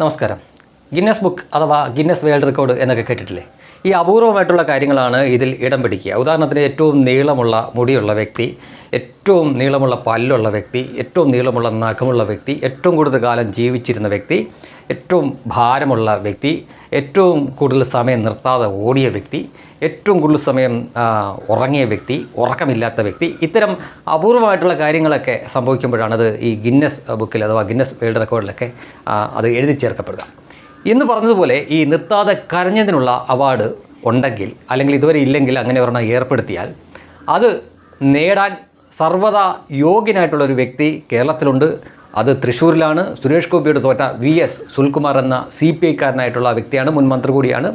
നമസ്കാരം. Guinness book അഥവാ Guinness world record എന്നൊക്കെ കേട്ടിട്ടില്ലേ? ഈ അപൂർവമായിട്ടുള്ള കാര്യങ്ങളാണ് ഇതിൽ ഇടം പിടിക്കുക. ഉദാഹരണത്തിന് ഏറ്റവും നീളമുള്ള മുടിയുള്ള വ്യക്തി ഏറ്റവും നീളമുള്ള പല്ലുള്ള വ്യക്തി ഏറ്റവും നീളമുള്ള നഖമുള്ള വ്യക്തി ഏറ്റവും കൂടുതൽ കാലം ജീവിച്ചിരുന്ന വ്യക്തി ഏറ്റവും ഭാരമുള്ള വ്യക്തി ഏറ്റവും കൂടുതൽ സമയം നിർത്താതെ ഓടിയ വ്യക്തി ഏറ്റവും കൂടുതൽ സമയം ഉറങ്ങിയ വ്യക്തി ഉറക്കമില്ലാത്ത വ്യക്തി ഇത്തരം അപൂർവമായിട്ടുള്ള കാര്യങ്ങളൊക്കെ സംഭവിക്കുമ്പോഴാണ് അത് ഈ ഗിന്നസ് ബുക്കിൽ അഥവാ ഗിന്നസ് വേൾഡ് റെക്കോർഡിലൊക്കെ അത് എഴുതി ചേർക്കപ്പെടുക. ഇന്ന് പറഞ്ഞതുപോലെ ഈ നിർത്താതെ കരഞ്ഞതിനുള്ള അവാർഡ് ഉണ്ടെങ്കിൽ അല്ലെങ്കിൽ ഇതുവരെ ഇല്ലെങ്കിൽ അങ്ങനെ ഒരെണ്ണം ഏർപ്പെടുത്തിയാൽ അത് നേടാൻ സർവതാ യോഗ്യനായിട്ടുള്ള ഒരു വ്യക്തി കേരളത്തിലുണ്ട്. അത് തൃശ്ശൂരിലാണ്. സുരേഷ് ഗോപിയുടെ തോറ്റ വി എസ് സുൽകുമാർ എന്ന സി പി ഐക്കാരനായിട്ടുള്ള വ്യക്തിയാണ്. മുൻ മന്ത്രി കൂടിയാണ്.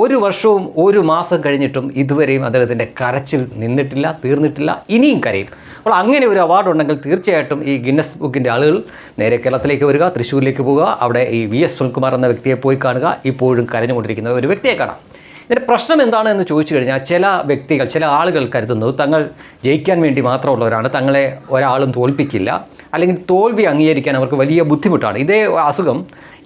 ഒരു വർഷവും ഒരു മാസം കഴിഞ്ഞിട്ടും ഇതുവരെയും അദ്ദേഹത്തിന്റെ കരച്ചിൽ നിന്നിട്ടില്ല തീർന്നിട്ടില്ല ഇനിയും കരയും. അപ്പോൾ അങ്ങനെ ഒരു അവാർഡ് ഉണ്ടെങ്കിൽ തീർച്ചയായിട്ടും ഈ ഗിന്നസ് ബുക്കിന്റെ ആളുകൾ നേരെ കേരളത്തിലേക്ക് വരിക തൃശ്ശൂരിലേക്ക് പോവുക അവിടെ ഈ വി എസ് സുൽകുമാർ എന്ന വ്യക്തിയെ പോയി കാണുക ഇപ്പോഴും കരഞ്ഞുകൊണ്ടിരിക്കുന്ന ഒരു വ്യക്തിയെ കാണാം. ഇതിന്റെ പ്രശ്നം എന്താണ് എന്ന് ചോദിച്ചു കഴിഞ്ഞാൽ ചില വ്യക്തികൾ ചില ആളുകൾ കരുതുന്നത് തങ്ങൾ ജയിക്കാൻ വേണ്ടി മാത്രമുള്ളവരാണ് തങ്ങളെ ഒരാളും തോൽപ്പിക്കില്ല അല്ലെങ്കിൽ തോൽവി അംഗീകരിക്കാൻ അവർക്ക് വലിയ ബുദ്ധിമുട്ടാണ്. ഇതേ അസുഖം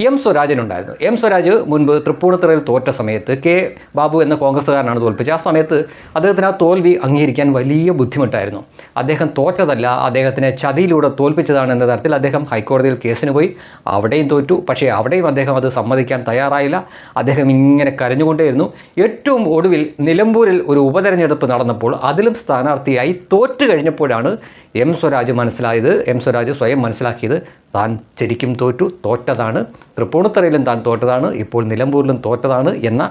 എം സ്വരാജനുണ്ടായിരുന്നു. എം സ്വരാജ് മുൻപ് തൃപ്പൂണിത്തുറയിൽ തോറ്റ സമയത്ത് കെ ബാബു എന്ന കോൺഗ്രസ്സുകാരനാണ് തോൽപ്പിച്ചത്. ആ സമയത്ത് അദ്ദേഹത്തിന് ആ തോൽവി അംഗീകരിക്കാൻ വലിയ ബുദ്ധിമുട്ടായിരുന്നു. അദ്ദേഹം തോറ്റതല്ല അദ്ദേഹത്തിനെ ചതിയിലൂടെ തോൽപ്പിച്ചതാണ് എന്ന തരത്തിൽ അദ്ദേഹം ഹൈക്കോടതിയിൽ കേസിന് പോയി. അവിടെയും തോറ്റു. പക്ഷേ അവിടെയും അദ്ദേഹം അത് സമ്മതിക്കാൻ തയ്യാറായില്ല. അദ്ദേഹം ഇങ്ങനെ കരഞ്ഞുകൊണ്ടേയിരുന്നു. ഏറ്റവും ഒടുവിൽ നിലമ്പൂരിൽ ഒരു ഉപതെരഞ്ഞെടുപ്പ് നടന്നപ്പോൾ അതിലും സ്ഥാനാർത്ഥിയായി തോറ്റു കഴിഞ്ഞപ്പോഴാണ് എം സ്വരാജ് മനസ്സിലായത്. എം സ്വരാജ് സ്വയം മനസ്സിലാക്കിയത്. താൻ ശരിക്കും തോറ്റു. തോറ്റതാണ്. തൃപ്പൂണിത്തറയിലും താൻ തോറ്റതാണ് ഇപ്പോൾ നിലമ്പൂരിലും തോറ്റതാണ് എന്ന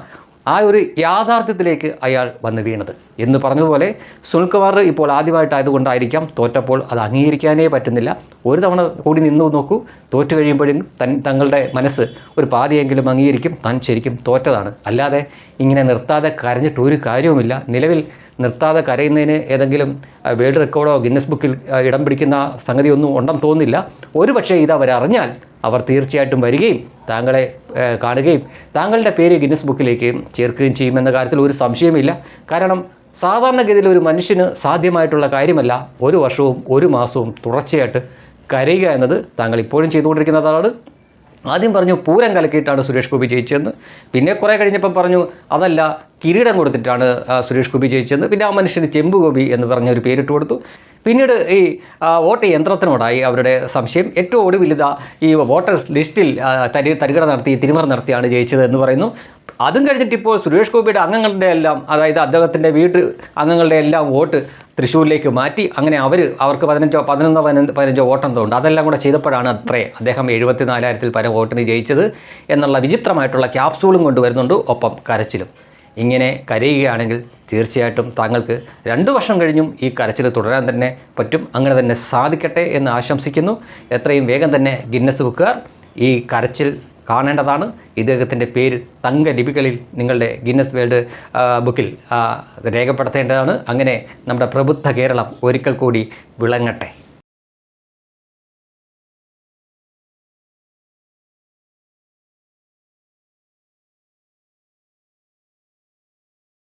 ആ ഒരു യാഥാർത്ഥ്യത്തിലേക്ക് അയാൾ വന്ന് വീണത്. എന്ന് പറഞ്ഞതുപോലെ സുനിൽകുമാർ ഇപ്പോൾ ആദ്യമായിട്ടായതുകൊണ്ടായിരിക്കാം തോറ്റപ്പോൾ അത് അംഗീകരിക്കാനേ പറ്റുന്നില്ല. ഒരു തവണ കൂടി നിന്നു നോക്കൂ തോറ്റു കഴിയുമ്പോഴും തൻ തങ്ങളുടെ മനസ്സ് ഒരു പാതിയെങ്കിലും അംഗീകരിക്കും താൻ ശരിക്കും തോറ്റതാണ്. അല്ലാതെ ഇങ്ങനെ നിർത്താതെ കരഞ്ഞിട്ട് ഒരു കാര്യവുമില്ല. നിലവിൽ നിർത്താതെ കരയുന്നതിന് ഏതെങ്കിലും വേൾഡ് റെക്കോർഡോ ഗിന്നസ് ബുക്കിൽ ഇടം പിടിക്കുന്ന സംഗതിയൊന്നും ഉണ്ടെന്ന് തോന്നുന്നില്ല. ഒരു പക്ഷേ ഇത് അവരറിഞ്ഞാൽ അവർ തീർച്ചയായിട്ടും വരികയും താങ്കളെ കാണുകയും താങ്കളുടെ പേര് ഗിന്നസ് ബുക്കിലേക്ക് ചേർക്കുകയും ചെയ്യുമെന്ന കാര്യത്തിൽ ഒരു സംശയമില്ല കാരണം സാധാരണഗതിയിൽ ഒരു മനുഷ്യന് സാധ്യമായിട്ടുള്ള കാര്യമല്ല ഒരു വർഷവും ഒരു മാസവും തുടർച്ചയായിട്ട് കരയുക എന്നത് താങ്കൾ ഇപ്പോഴും ചെയ്തുകൊണ്ടിരിക്കുന്നതാണ് ആദ്യം പറഞ്ഞു പൂരം കലക്കിയിട്ടാണ് സുരേഷ് ഗോപി ജയിച്ചതെന്ന്. പിന്നെ കുറേ കഴിഞ്ഞപ്പം പറഞ്ഞു അതല്ല കിരീടം കൊടുത്തിട്ടാണ് സുരേഷ് ഗോപി ജയിച്ചത്. പിന്നെ ആ മനുഷ്യന് ചെമ്പ് ഗോപി എന്ന് പറഞ്ഞ ഒരു പേരിട്ട് കൊടുത്തു. പിന്നീട് ഈ വോട്ട് യന്ത്രത്തിനോടായി അവരുടെ സംശയം. ഏറ്റവും ഒടുവിൽ ഇതാ ഈ വോട്ടർ ലിസ്റ്റിൽ തരി തരികട നടത്തി തിരിമറ നടത്തിയാണ് ജയിച്ചത് എന്ന് പറയുന്നു. അതും കഴിഞ്ഞിട്ട് ഇപ്പോൾ സുരേഷ് ഗോപിയുടെ അംഗങ്ങളുടെ എല്ലാം അതായത് അദ്ദേഹത്തിന്റെ വീട്ട് അംഗങ്ങളുടെ എല്ലാം വോട്ട് തൃശ്ശൂരിലേക്ക് മാറ്റി. അങ്ങനെ അവർ അവർക്ക് പതിനഞ്ചോ പതിനൊന്നോ പതിനഞ്ച് പതിനഞ്ചോ വോട്ടെന്തോ ഉണ്ട് അതെല്ലാം കൂടെ ചെയ്തപ്പോഴാണ് അത്രേ അദ്ദേഹം എഴുപത്തിനാലായിരത്തിൽ പരം വോട്ടിന് ജയിച്ചത് എന്നുള്ള വിചിത്രമായിട്ടുള്ള ക്യാപ്സൂളും കൊണ്ടുവരുന്നുണ്ട് ഒപ്പം കരച്ചിലും. ഇങ്ങനെ കരയുകയാണെങ്കിൽ തീർച്ചയായിട്ടും താങ്കൾക്ക് രണ്ട് വർഷം കഴിഞ്ഞും ഈ കരച്ചിൽ തുടരാൻ തന്നെ പറ്റും. അങ്ങനെ തന്നെ സാധിക്കട്ടെ എന്ന് ആശംസിക്കുന്നു. എത്രയും വേഗം തന്നെ ഗിന്നസ് ബുക്കുകാർ ഈ കരച്ചിൽ കാണേണ്ടതാണ്. ഇദ്ദേഹത്തിന്റെ പേര് തങ്ക ലിപികളിൽ നിങ്ങളുടെ ഗിന്നസ് വേൾഡ് ബുക്കിൽ രേഖപ്പെടുത്തേണ്ടതാണ്. അങ്ങനെ നമ്മുടെ പ്രബുദ്ധ കേരളം ഒരിക്കൽ കൂടി വിളങ്ങട്ടെ.